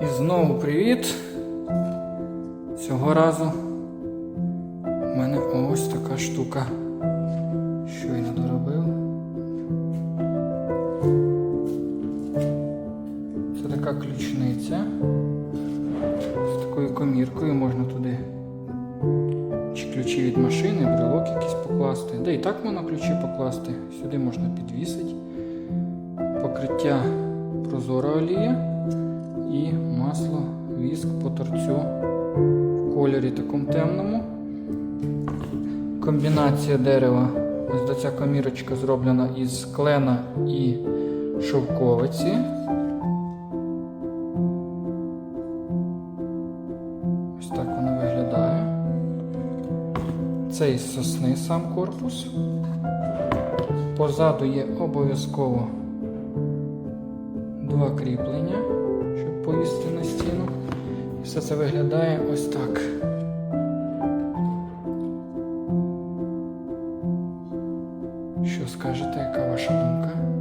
І знову привіт. Цього разу в мене ось така штука. Щойно доробив. Це така ключниця. З такою коміркою можна туди чи ключі від машини, брелок якийсь покласти. Да і так можна ключі покласти. Сюди можна підвісити. Покриття прозора олія і масло, віск по торцю в кольорі такому темному. Комбінація дерева. Ось ця комірочка зроблена із клена і шовковиці. Ось так воно виглядає. Це із сосни сам корпус. Позаду є обов'язково два кріплення, щоб повісити на стіну. І все це виглядає ось так. Що скажете, яка ваша думка?